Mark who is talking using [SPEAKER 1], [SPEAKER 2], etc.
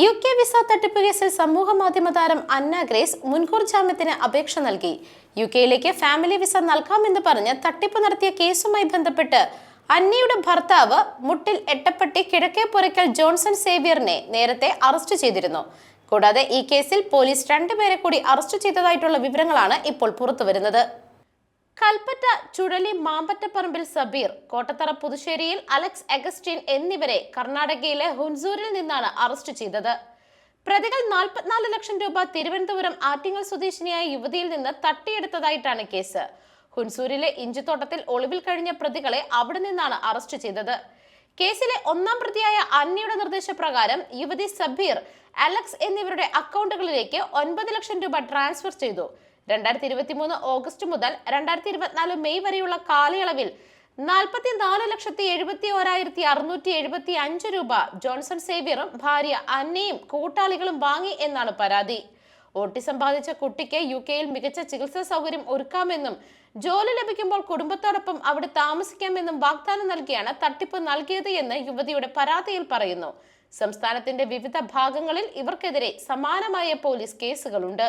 [SPEAKER 1] U K visa തട്ടിപ്പ് കേസിൽ സമൂഹ മാധ്യമ താരം അന്ന ഗ്രേസ് മുൻകൂർ ജാമ്യത്തിന് അപേക്ഷ നൽകി. യു കെയിലേക്ക് ഫാമിലി വിസ നൽകാമെന്ന് പറഞ്ഞ് തട്ടിപ്പ് നടത്തിയ കേസുമായി ബന്ധപ്പെട്ട് അന്നയുടെ ഭർത്താവ് മുട്ടിൽ എട്ടപ്പെട്ടി കിഴക്കേ പുരയ്ക്കൽ ജോൺസൺ സേവിയറിനെ നേരത്തെ അറസ്റ്റ് ചെയ്തിരുന്നു. കൂടാതെ ഈ കേസിൽ പോലീസ് രണ്ടുപേരെ കൂടി അറസ്റ്റ് ചെയ്തതായിട്ടുള്ള വിവരങ്ങളാണ് ഇപ്പോൾ പുറത്തുവരുന്നത്. കൽപ്പറ്റ ചുഴലി മാമ്പറ്റപ്പറമ്പിൽ സബീർ കോട്ടത്തറ പുതുശ്ശേരിയിൽ അലക്സ് അഗസ്റ്റിൻ എന്നിവരെ കർണാടകയിലെ ഹുൻസൂരിൽ നിന്നാണ് അറസ്റ്റ് ചെയ്തത്. പ്രതികൾ നാൽപ്പത്തിനാല് ലക്ഷം രൂപ തിരുവനന്തപുരം ആറ്റിങ്ങൽ സ്വദേശിനിയായ യുവതിയിൽ നിന്ന് തട്ടിയെടുത്തതായിട്ടാണ് കേസ്. ഹുൻസൂരിലെ ഇഞ്ചിത്തോട്ടത്തിൽ ഒളിവിൽ കഴിഞ്ഞ പ്രതികളെ അവിടെ നിന്നാണ് അറസ്റ്റ് ചെയ്തത്. കേസിലെ ഒന്നാം പ്രതിയായ അന്നയുടെ നിർദ്ദേശപ്രകാരം യുവതി സബീർ അലക്സ് എന്നിവരുടെ അക്കൗണ്ടുകളിലേക്ക് ഒൻപത് ലക്ഷം രൂപ ട്രാൻസ്ഫർ ചെയ്തു. രണ്ടായിരത്തി ഇരുപത്തി മൂന്ന് ഓഗസ്റ്റ് മുതൽ രണ്ടായിരത്തി ഇരുപത്തിനാല് മെയ് വരെയുള്ള കാലയളവിൽ നാൽപ്പത്തി നാല് ലക്ഷത്തി എഴുപത്തി ഓരായിരത്തി അറുന്നൂറ്റി എഴുപത്തി അഞ്ച് രൂപ ജോൺസൺ സേവ്യറും ഭാര്യ അന്നയും കൂട്ടാളികളും വാങ്ങി എന്നാണ് പരാതി. ഓട്ടിസം ബാധിച്ച കുട്ടിക്ക് യു കെയിൽ മികച്ച ചികിത്സാ സൗകര്യം ഒരുക്കാമെന്നും ജോലി ലഭിക്കുമ്പോൾ കുടുംബത്തോടൊപ്പം അവിടെ താമസിക്കാമെന്നും വാഗ്ദാനം നൽകിയാണ് തട്ടിപ്പ് നൽകിയത് എന്ന് യുവതിയുടെ പരാതിയിൽ പറയുന്നു. സംസ്ഥാനത്തിന്റെ വിവിധ ഭാഗങ്ങളിൽ ഇവർക്കെതിരെ സമാനമായ പോലീസ് കേസുകളുണ്ട്.